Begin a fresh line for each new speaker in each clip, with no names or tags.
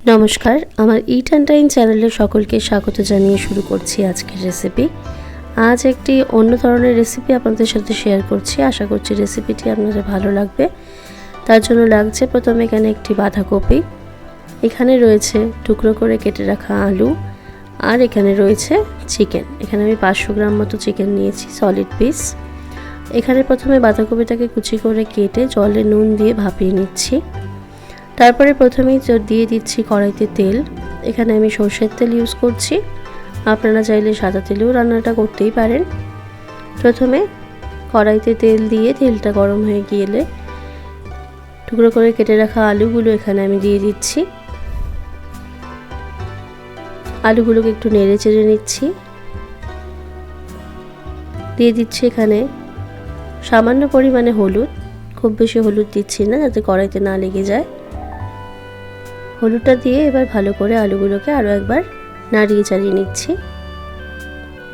নমস্কার, আমার ইট and time চ্যানেলে সকলকে স্বাগত জানিয়ে শুরু করছি আজকের রেসিপি আজ একটি অন্য ধরনের রেসিপি আপনাদের সাথে শেয়ার করছি। আশা করছি রেসিপিটি আপনাদের ভালো লাগবে। তার জন্য লাগছে প্রথমে এখানে একটি বাঁধাকপি। এখানে রয়েছে টুকরো করে কেটে রাখা আলু। আর এখানে রয়েছে চিকেন এখানে আমি পাঁচশো গ্রাম মতো চিকেন নিয়েছি সলিড পিস এখানে প্রথমে বাঁধাকপিটাকে কুচি করে কেটে জলে নুন দিয়ে ভাপিয়ে নিচ্ছি। তারপরে প্রথমেই দিয়ে দিচ্ছি কড়াইতে তেল। এখানে আমি সর্ষের তেল ইউজ করছি। আপনারা চাইলে সাদা তেলেও রান্নাটা করতেই পারেন। প্রথমে কড়াইতে তেল দিয়ে তেলটা গরম হয়ে গেলে টুকরো করে কেটে রাখা আলুগুলো এখানে আমি দিয়ে দিচ্ছি। আলুগুলোকে একটু নেড়ে চেড়ে নিচ্ছি। দিয়ে দিচ্ছি এখানে সামান্য পরিমাণে হলুদ। খুব বেশি হলুদ দিচ্ছি না, যাতে কড়াইতে না লেগে যায়। হলুদটা দিয়ে এবার ভালো করে আলুগুলোকে আরও একবার নাড়িয়ে চাড়িয়ে নিচ্ছি।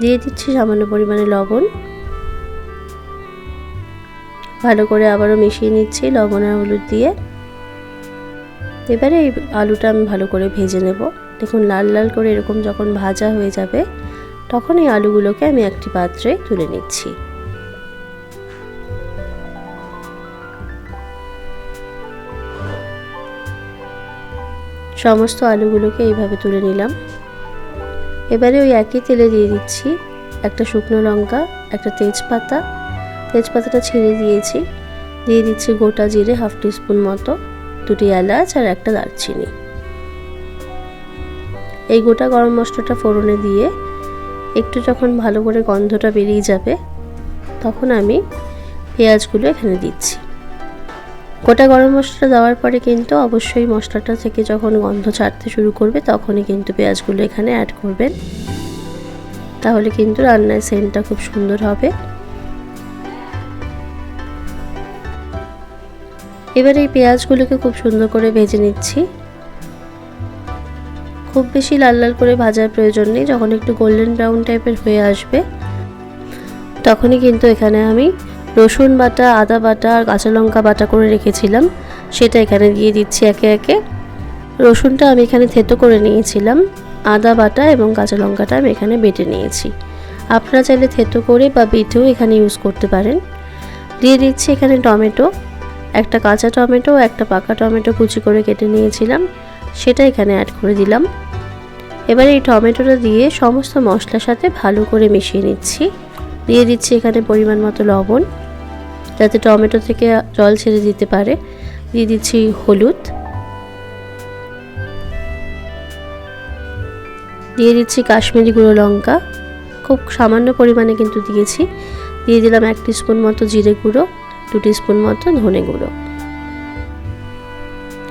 দিয়ে দিচ্ছি সামান্য পরিমাণে লবণ। ভালো করে আবারও মিশিয়ে নিচ্ছি লবণ আর হলুদ দিয়ে। এবারে এই আলুটা আমি ভালো করে ভেজে নেব। দেখুন, লাল লাল করে এরকম যখন ভাজা হয়ে যাবে, তখন এই আলুগুলোকে আমি একটি পাত্রে তুলে নিচ্ছি। সমস্ত আলুগুলোকে এইভাবে তুলে নিলাম। এবারে ওই একই তেলে দিয়ে দিচ্ছি একটা শুকনো লঙ্কা, একটা তেজপাতা। তেজপাতাটা ছেড়ে দিয়েছি। দিয়ে দিচ্ছি গোটা জিরে হাফ টিস্পুন মতো, দুটি এলাচ আর একটা দারচিনি। এই গোটা গরম মশলাটা ফোড়নে দিয়ে একটু যখন ভালো করে গন্ধটা বেরিয়ে যাবে, তখন আমি পেঁয়াজগুলো এখানে দিচ্ছি। গোটা গরম মশলা দেওয়ার পরে কিন্তু অবশ্যই মশলাটা থেকে যখন গন্ধ ছাড়তে শুরু করবে, তখনই কিন্তু পেঁয়াজগুলো এখানে অ্যাড করবেন। তাহলে কিন্তু রান্নার সেন্টটা খুব সুন্দর হবে। এবার এই পেঁয়াজগুলোকে খুব সুন্দর করে ভেজে নিচ্ছি। খুব বেশি লাল লাল করে ভাজার প্রয়োজন নেই, যখন একটু গোল্ডেন ব্রাউন টাইপের হয়ে আসবে, তখনই কিন্তু এখানে আমি রসুন বাটা, আদা বাটা আর কাঁচা লঙ্কা বাটা করে রেখেছিলাম। সেটা এখানে দিয়ে দিচ্ছি একে একে। রসুনটা আমি এখানে থেতো করে নিয়েছিলাম। আদা বাটা এবং কাঁচা লঙ্কাটা আমি এখানে বেটে নিয়েছি। আপনারা চাইলে থেতো করে বা বেটেও এখানে ইউজ করতে পারেন। দিয়ে দিচ্ছি এখানে টমেটো। একটা কাঁচা টমেটো, একটা পাকা টমেটো কুচি করে কেটে নিয়েছিলাম। সেটা এখানে অ্যাড করে দিলাম। এবার এই টমেটোটা দিয়ে সমস্ত মশলার সাথে ভালো করে মিশিয়ে নিচ্ছি। দিয়ে দিচ্ছি এখানে পরিমাণ মতো লবণ। যাতে টমেটো থেকে জল ছেড়ে দিতে পারে। দিয়ে দিচ্ছি হলুদ। দিয়ে দিচ্ছি কাশ্মীরি গুঁড়ো লঙ্কা। খুব সামান্য পরিমাণে কিন্তু দিয়েছি। দিয়ে দিলাম এক স্পুন মতো জিরে গুঁড়ো, দু স্পুন মতো ধনে গুঁড়ো।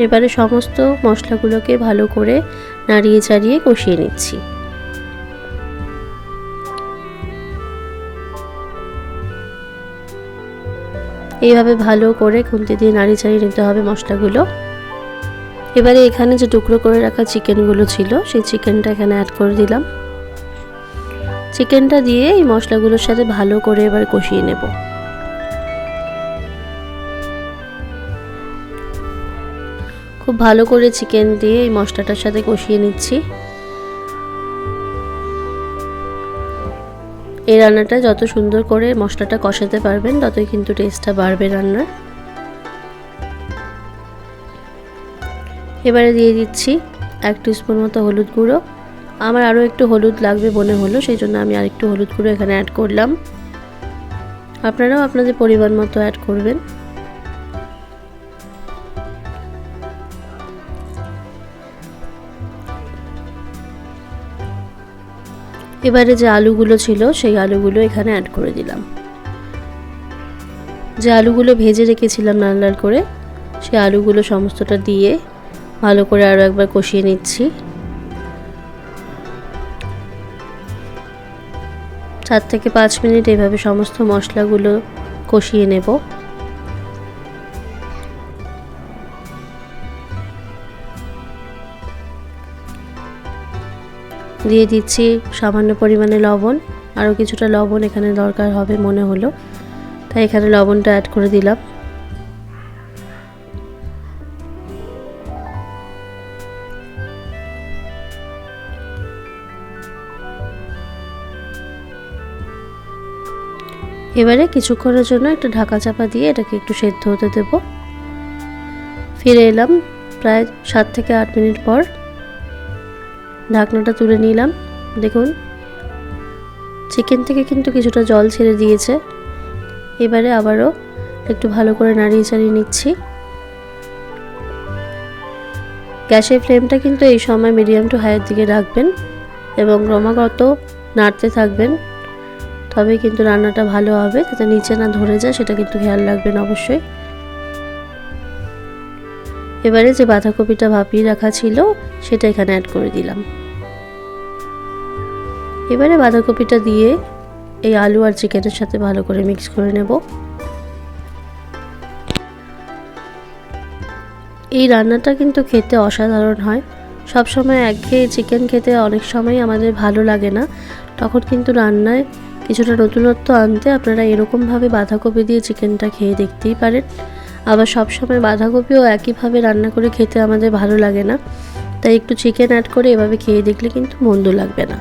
এবারে সমস্ত মশলাগুলোকে ভালো করে নাড়িয়ে চাড়িয়ে কষিয়ে নিচ্ছি। এইভাবে ভালো করে খুন্তি দিয়ে নাড়ি চাড়িয়ে নিতে হবে মশলাগুলো। এবারে এখানে যে টুকরো করে রাখা চিকেনগুলো ছিল, সেই চিকেনটা এখানে অ্যাড করে দিলাম। চিকেনটা দিয়ে এই মশলাগুলোর সাথে ভালো করে এবার কষিয়ে নেব। খুব ভালো করে চিকেন দিয়ে এই মশলাটার সাথে কষিয়ে নিচ্ছি। এই রান্নাটা যত সুন্দর করে মশলাটা কষাতে পারবেন, ততই কিন্তু টেস্টটা বাড়বে রান্নার। এবারে দিয়ে দিচ্ছি এক স্পুন মতো হলুদ গুঁড়ো। আমার আরও একটু হলুদ লাগবে মনে হলো, সেই জন্য আমি আরেকটু হলুদ গুঁড়ো এখানে অ্যাড করলাম। আপনারাও আপনাদের পরিমাণ মতো অ্যাড করবেন। এবারে যে আলুগুলো ছিল, সেই আলুগুলো এখানে অ্যাড করে দিলাম। যে আলুগুলো ভেজে রেখেছিলাম লাল লাল করে, সেই আলুগুলো সমস্তটা দিয়ে ভালো করে আরও একবার কষিয়ে নিচ্ছি। চার থেকে পাঁচ মিনিট এভাবে সমস্ত মশলাগুলো কষিয়ে নেব। দিয়ে দিচ্ছি সামান্য পরিমাণে লবণ। আরও কিছুটা লবণ এখানে দরকার হবে মনে হলো। তাই এখানে লবণটা অ্যাড করে দিলাম। এবারে কিছুক্ষণের জন্য একটু ঢাকা চাপা দিয়ে এটাকে একটু সেদ্ধ হতে দেব। ফিরে এলাম প্রায় সাত থেকে আট মিনিট পর। ঢাকনাটা তুলে নিলাম। দেখুন চিকেন থেকে কিন্তু কিছুটা জল ছেড়ে দিয়েছে। এবারে আবারও একটু ভালো করে নাড়িয়ে চাড়িয়ে নিচ্ছি। গ্যাসের ফ্লেমটা কিন্তু এই সময় মিডিয়াম টু হাইয়ের দিকে রাখবেন এবং ক্রমাগত নাড়তে থাকবেন। তবে কিন্তু রান্নাটা ভালো হবে। যাতে নিচে না ধরে যায়, সেটা কিন্তু খেয়াল রাখবেন অবশ্যই। এবারে যে বাঁধাকপিটা ভাপিয়ে রাখা ছিল, সেটা এখানে অ্যাড করে দিলাম। এবারে বাঁধাকপিটা দিয়ে এই আলু আর চিকেনের সাথে ভালো করে মিক্স করে নেব। এই রান্নাটা কিন্তু খেতে অসাধারণ হয়। সব সময় একঘেয়ে চিকেন খেতে অনেক সময় আমাদের ভালো লাগে না। তখন কিন্তু রান্নায় কিছুটা নতুনত্ব আনতে আপনারা এরকমভাবে বাঁধাকপি দিয়ে চিকেনটা খেয়ে দেখতেই পারেন। আবার সব সময় বাঁধাকপিও একইভাবে রান্না করে খেতে আমাদের ভালো লাগে না। তাই একটু চিকেন অ্যাড করে এভাবে খেয়ে দেখলে কিন্তু মন্দ লাগবে না।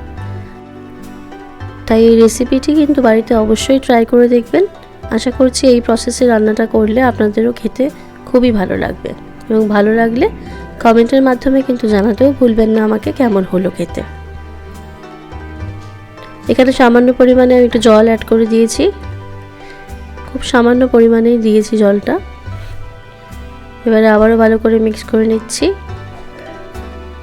তাই এই রেসিপিটি কিন্তু বাড়িতে অবশ্যই ট্রাই করে দেখবেন। আশা করছি এই প্রসেসে রান্নাটা করলে আপনাদেরও খেতে খুবই ভালো লাগবে। এবং ভালো লাগলে কমেন্টের মাধ্যমে কিন্তু জানাতেও ভুলবেন না আমাকে কেমন হলো খেতে। এখানে সামান্য পরিমাণে আমি একটু জল অ্যাড করে দিয়েছি। খুব সামান্য পরিমাণেই দিয়েছি জলটা। এবারে আবারও ভালো করে মিক্স করে নিচ্ছি।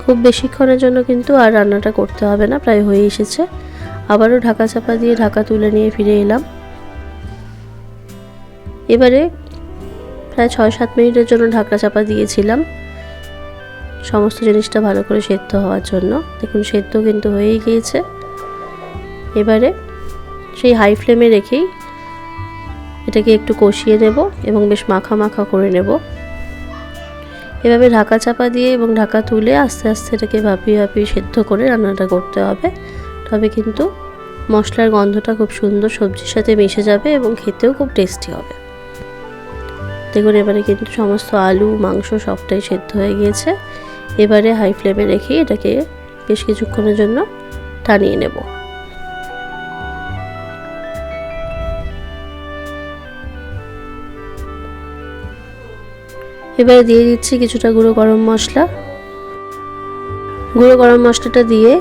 খুব বেশিক্ষণের জন্য কিন্তু আর রান্নাটা করতে হবে না, প্রায় হয়ে এসেছে। আবারও ঢাকা চাপা দিয়ে ঢাকা তুলে নিয়ে ফিরে এলাম। এবারে প্রায় ছয় সাত মিনিটের জন্য ঢাকা চাপা দিয়েছিলাম। সমস্ত জিনিসটা ভালো করে সেদ্ধ হওয়ার জন্য। দেখুন, সেদ্ধ কিন্তু হয়েই গিয়েছে। এবারে সেই হাই ফ্লেমে রেখেই এটাকে একটু কষিয়ে নেব এবং বেশ মাখা মাখা করে নেব। এভাবে ঢাকা চাপা দিয়ে এবং ঢাকা তুলে আস্তে আস্তে এটাকে ভাপিয়ে ভাপিয়ে সেদ্ধ করে রান্নাটা করতে হবে। তবে কিন্তু মশলার গন্ধটা খুব সুন্দর সবজির সাথে মিশে যাবে এবং খেতেও খুব টেস্টি হবে। দেখুন, এবারে কিন্তু সমস্ত আলু, মাংস সবটাই সেদ্ধ হয়ে গিয়েছে। এবারে হাই ফ্লেমে রেখে এটাকে বেশ কিছুক্ষণের জন্য টানিয়ে নেব। এবারে দিয়ে দিচ্ছি কিছুটা গুঁড়ো গরম মশলা। গুঁড়ো গরম মশলাটা দিয়ে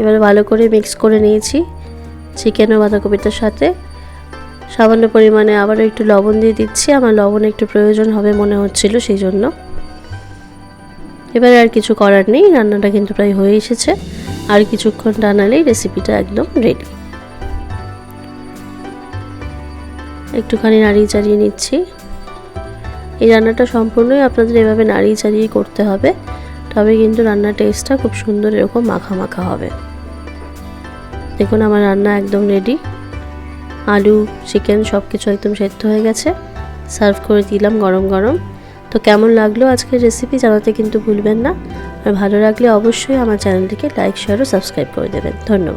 এবারে ভালো করে মিক্স করে নিয়েছি চিকেন ও বাঁধাকপিটার সাথে। সামান্য পরিমাণে আবারও একটু লবণ দিয়ে দিচ্ছি, আমার লবণ একটু প্রয়োজন হবে মনে হচ্ছিল সেই জন্য এবারে আর কিছু করার নেই, রান্নাটা কিন্তু প্রায় হয়ে এসেছে। আর কিছুক্ষণ টানালেই রেসিপিটা একদম রেডি একটুখানি নাড়িয়ে চাড়িয়ে নিচ্ছি। এই রান্নাটা সম্পূর্ণই আপনাদের এভাবে নাড়িয়ে চাড়িয়ে করতে হবে। তবে কিন্তু রান্নার টেস্টটা খুব সুন্দর এরকম মাখা মাখা হবে। দেখুন আমার রান্না একদম রেডি আলু চিকেন সব কিছু একদম সেদ্ধ হয়ে গেছে। সার্ভ করে দিলাম গরম গরম। তো কেমন লাগল আজকের রেসিপি জানাতে কিন্তু ভুলবেন না। আর ভালো লাগলে অবশ্যই আমার চ্যানেলটিকে লাইক শেয়ার ও সাবস্ক্রাইব করে দেবেন। ধন্যবাদ।